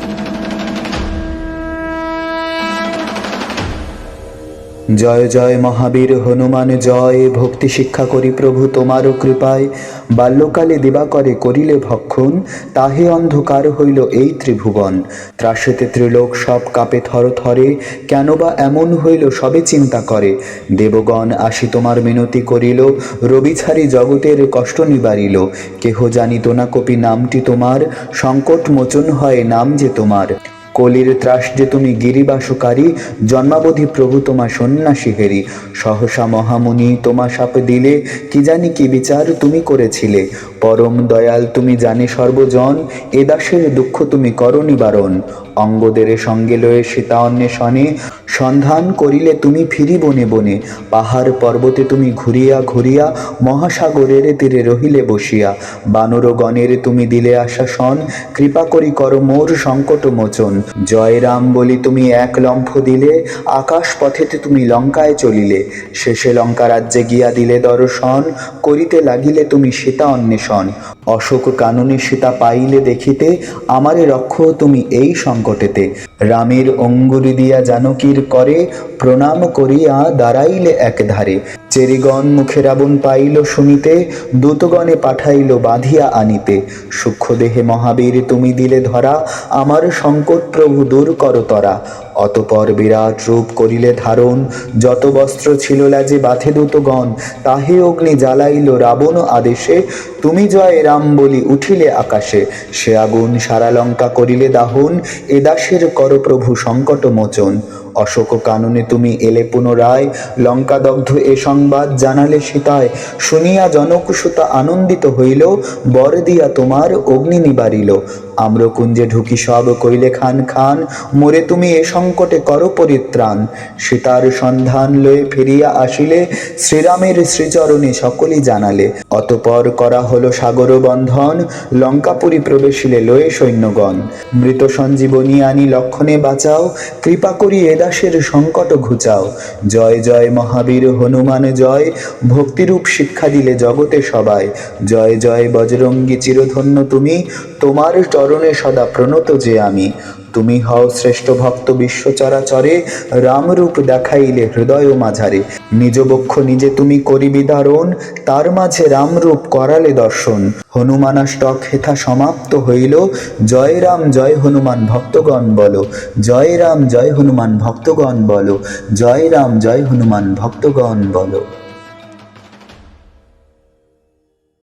Thank you. জয় জয় মহাবীর, হনুমান, জয়। ভক্তি শিক্ষা করি প্রভু, তোমারও কৃপায়। বাল্যকালে দিবাকরে করিলে ভক্ষণ, তাহে অন্ধকার হইল এই ত্রিভুবন। ত্রাসেতে ত্রিলোক সব কাপে থর থরে কেন বা এমন হইল সবে চিন্তা করে। দেবগণ আসি তোমার মিনতি করিল, রবি ছাড়ি জগতের কষ্ট নিবারিল। কেহ জানিত না কপি নামটি তোমার, সংকট মোচন হয় নাম যে তোমার। কলির ত্রাস যে তুমি গিরিবাসকারী, জন্মাবধি প্রভু তোমা সন্ন্যাসী হেরি। সহসা মহামুনি তোমা সাপ দিলে, কি জানি কি বিচার তুমি করেছিলে। পরম দয়াল তুমি জানে সর্বজন, এ দাসের দুঃখ তুমি করো নিবারণ। অঙ্গদের সঙ্গে লয়ে সীতা অন্বেষণে, সন্ধান করিলে তুমি ফিরি বনে বনে পাহাড় পর্বতে তুমি ঘুরিয়া ঘুরিয়া, মহাসাগরের তীরে রহিলে বসিয়া। বানরগণের তুমি দিলে আশ্বাসন কৃপা করি কর মোর সংকট মোচন জয় রাম বলি তুমি এক লম্ফ দিলে আকাশ পথেতে তুমি লঙ্কায় চলিলে। শেষে লঙ্কা রাজ্যে গিয়া দিলে দর্শন, করিতে লাগিলে তুমি সীতা অন্বেষণ। অশোক কাননে সীতা পাইলে দেখিতে আমারে রক্ষ তুমি এই সংকটেতে। রামের অঙ্গুরি দিয়া জানকীর করে প্রণাম করিয়া দাঁড়াইলে এক ধারে চেরিগণ মুখে রাবণ পাইল শুনিতে, দূতগণে পাঠাইল বাঁধিয়া আনিতে। সূক্ষ্ম দেহে মহাবীর, তুমি দিলে ধরা, আমার সংকট প্রভু দূর কর তরা। অতপর বিরাট রূপ করিলে ধারণ, যত বস্ত্র ছিল লাজে বাথে দূতগণ, তাহে অগ্নি জ্বালাইল রাবণ আদেশে। তুমি জয় রাম বলি উঠিলে আকাশে। সে আগুন সারা লঙ্কা করিলে দাহন এ দাসের কর প্রভু সংকট মোচন অশোক কাননে তুমি এলে পুনরায়। লঙ্কাদগ্ধ এ সংবাদ জানালে সীতায়। শুনিয়া জনকুসুতা আনন্দিত হইল। বর দিয়া তোমার অগ্নি নিবারিল। আম্রকুঞ্জে ঢুকি সব কইলে খান খান, মোরে তুমি এ সংকটে কর পরিত্রাণ। সীতার সন্ধান লয়ে ফিরিয়া আসিলে, শ্রীরামের শ্রীচরণে সকলেই জানালে। অতপর করা হলো সাগর বন্ধন, লঙ্কাপুরী প্রবেশিলে লয়ে সৈন্যগণ। মৃত সঞ্জীবনী আনি লক্ষণে বাঁচাও, কৃপা করি এ দাসের সংকট ঘুচাও। জয় জয় মহাবীর, হনুমান জয়, ভক্তিরূপ শিক্ষা দিলে জগতে সবাই। জয় জয় বজরঙ্গী চিরধন্য তুমি, তোমার চরণে সদা প্রণত যে আমি। তুমি হও শ্রেষ্ঠ ভক্ত বিশ্ব চরাচরে রামরূপ দেখাইলে হৃদয় মাঝারে। নিজ বক্ষ নিজে তুমি করিবি ধারণ, তার মাঝে রামরূপ করালে দর্শন। হনুমানাষ্টক হেথা সমাপ্ত হইল, জয় রাম, জয় হনুমান ভক্তগণ বলো। জয় রাম, জয় হনুমান ভক্তগণ বলো। জয় রাম, জয় হনুমান ভক্তগণ বলো।